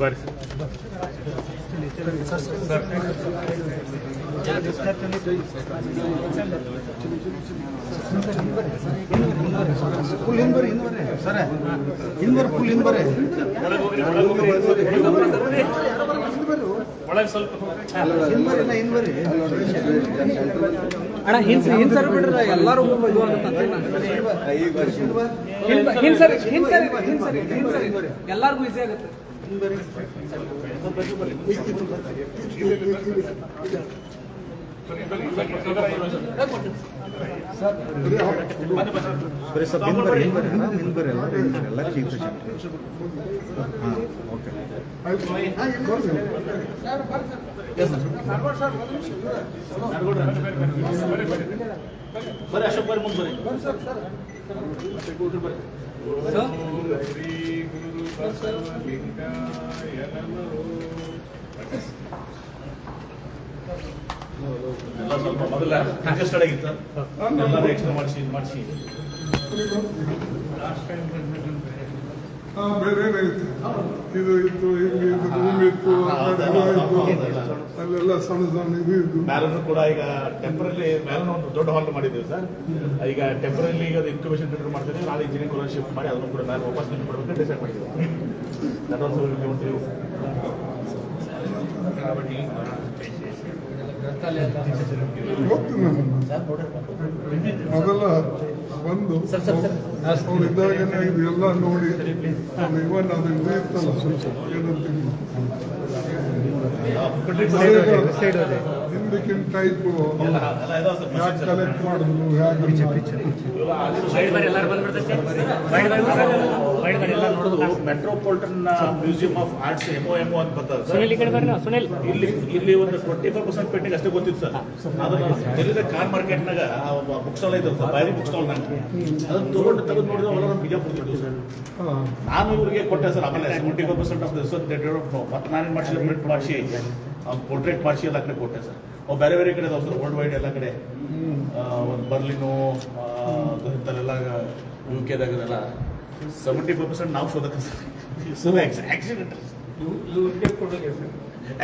ಬಾರಿ. ಫುಲ್ ಸರ ಒಳಗೆ ಸ್ವಲ್ಪ ಹಿಂಬರಿ ಅಣ್ಣ ಹಿಂದ್ ಬಿಡ್ರ ಎಲ್ಲಾರು ಇದು ಆಗುತ್ತೆ ಎಲ್ಲಾರ್ಗು ಈಸಿ ಆಗುತ್ತೆ. Este Gracias. ಬರೀ ಸರ್ ಹಿಂಬರಿ ಹಿಂಬರಿ ಅಣ್ಣ ಹಿಂಬರಿ ಎಲ್ಲ ಹಿಂಬರಿ ಎಲ್ಲ ಚೀಫ್ ಹಾಂ ಓಕೆ. ಸರ್ ಅಶೋಕ್ ಬರ್ರಿ ಮುಂದೆ ಬರ್ರಿ ಎಲ್ಲ ಸ್ವಲ್ಪ ಮೊದಲ ಕಂಜೆಸ್ಟೆಡ್ ಆಗಿತ್ತು ಎಲ್ಲ ಎಕ್ಸ್ಟ್ರಾ ಮಾಡಿಸಿ ಮಾಡಿಸಿ. ಬೇರೆ ಇದು ಇತ್ತು ಭೂಮಿ ಇತ್ತು ಕಡೆ ಎಲ್ಲ ಇತ್ತು. ಅಲ್ಲೆಲ್ಲ ಸಣ್ಣ ಸಣ್ಣ ಇದು ಇದ್ದು. ಮ್ಯಾಲನ್ನು ಕೂಡ ಈಗ ಟೆಂಪರಲಿ ಮ್ಯಾಲನ್ನು ಒಂದು ದೊಡ್ಡ ಹಾಲ್ ಮಾಡಿದ್ದೀವಿ ಸರ್. ಈಗ ಟೆಂಪರಲಿ ಈಗ ಅದು ಇನ್ಕ್ಯುಬೇಷನ್ ಸೆಂಟರ್ ಮಾಡ್ತೀವಿ. ನಾಳೆ ಇಂಜಿನಿಯರಿಂಗ್ ಕಾಲೇಜ್ ಶಿಫ್ಟ್ ಮಾಡಿ ಅದನ್ನು ಕೂಡ ಮ್ಯಾಲೆ ವಾಪಸ್ ನಿಂತು ಕೊಡಬೇಕು ಡಿಸೈಡ್ ಮಾಡಿದ್ದೀವಿ. That also will give to ಮೊದಲ ಬಂದು ಅವ್ರು ಇದ್ದಾಗನೇ ಇದೆಲ್ಲ ನೋಡಿ ಇವನ್ ಅದು ಇದು ಇರ್ತಲ್ಲ ಏನಂತ ಹಿಂದಕ್ಕಿನ ಟೈಪ್ ಯಾಕೆ ಕಲೆಕ್ಟ್ ಮಾಡಿದ್ರು ಮೆಟ್ರೋಪಾಲಿಟನ್ ಮ್ಯೂಸಿಯಂ ಆಫ್ ಆರ್ಟ್ಸ್ ಎಮೋ ಎಮೋ ಅಂತ ಬರ್ತದೆ ಸರ್. ಸುನಿಲ್ ಈ ಕಡೆ ಸುನಿಲ್. ಇಲ್ಲಿ ಇಲ್ಲಿ ಒಂದು ಟ್ವೆಂಟಿ ಫೈವ್ ಪರ್ಸೆಂಟ್ ಪೇಟಿಂಗ್ ಅಷ್ಟೇ ಗೊತ್ತಿತ್ತು ಸರ್. ಅದನ್ನ ಎಲ್ಲಿದೆ? ಕಾರ್ ಮಾರ್ಕೆಟ್ನಾಗ ಬುಕ್ ಸ್ಟಾಲ್ ಐತೆ ಸರ್ ಬೈರಿ ಬುಕ್ ಸ್ಟಾಲ್ ಅದನ್ನ ತಗೊಂಡು ತೆಗೆದು ನೋಡಿದ್ರೆ ಒಳಗೆ ನಮ್ಮ ಬಿಜಾಪುರ ಸರ್. ನಾನು ಇವರಿಗೆ ಕೊಟ್ಟೆ ಸರ್ ಆಮೇಲೆ ಟ್ವೆಂಟಿ ಫೈವ್ ಪರ್ಸೆಂಟ್ ಆಫ್ ದಿವಸ ಮತ್ತೆ ನಾನೇನು ಮಾಡಿಸಿ ಪ್ರಿಂಟ್ ಮಾಡಿಸಿ. ಪೋರ್ಟ್ರೇಟ್ ಮಾಡಿಸಿ ಎಲ್ಲ ಕಡೆ ಕೊಟ್ಟೆ ಸರ್. ಅವು ಬೇರೆ ಬೇರೆ ಕಡೆ ಸರ್ ವರ್ಲ್ಡ್ ವೈಡ್ ಎಲ್ಲ ಕಡೆ. ಒಂದು ಬರ್ಲಿನು ಇಂಥಲ್ಲೆಲ್ಲ ಯು ಕೆ ಇದೆಲ್ಲ ಸೆವೆಂಟಿ ಫೈವ್ ಪರ್ಸೆಂಟ್ ನಾವು ಶೋಧಕ ಸರ್. ಆಕ್ಸಿಡೆಂಟ್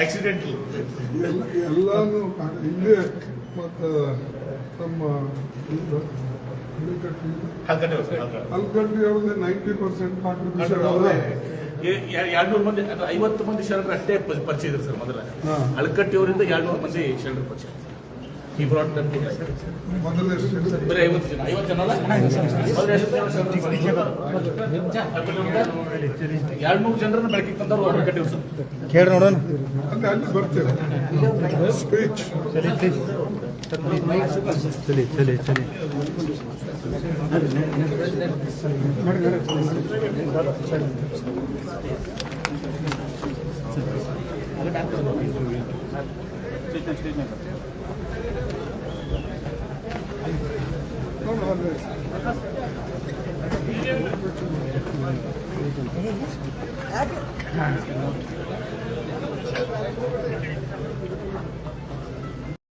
ಆಕ್ಸಿಡೆಂಟ್ ಎಲ್ಲ ಎಲ್ಲಾನು ಇಲ್ಲೇ ಮತ್ತು ನಮ್ಮ ಅಲ್ಗಟ್ಟಿ ಅವ್ರದ್ದು ನೈಂಟಿ ಪರ್ಸೆಂಟ್ ಕಾಂಟ್ರಿಬ್ಯೂಷನ್ ಎರಡ್ನೂರು ಮಂದಿ ಅದು ಐವತ್ತು ಮಂದಿ ಶರಣರು ಅಷ್ಟೇ ಪರಿಚಯ ಇದ್ರು ಸರ್ ಮೊದಲ. ಅಳಕಟ್ಟಿಯವರಿಂದ ಎರಡ್ನೂರು ಮಂದಿ ಶರಣರು ಪರಿಚಯ ಈ ಬ್ರಾಡ್ ಮೊದಲೇ ಬರೀ ಐವತ್ತು ಜನ ಐವತ್ತು ಜನ ಅಲ್ಲ ಮೊದಲು ಎಷ್ಟು ಜನ ಶರಣರು ಪರಿಚಯ? ಎರಡ್ನೂರು ಜನರನ್ನ ಬೆಳಕಿಗೆ ತಂದವರು ಅಳಕಟ್ಟಿಯವರು ಸರ್ ಕೇಳಿ ನೋಡೋಣ ಅಲ್ಲಿ ಅಲ್ಲಿ ಬರ್ತೇವೆ ಸ್ಪೀಚ್ ಚಲಿ ಚಲಿ ಚಲಿ ನೋಡು ಅಲ್ಲಿ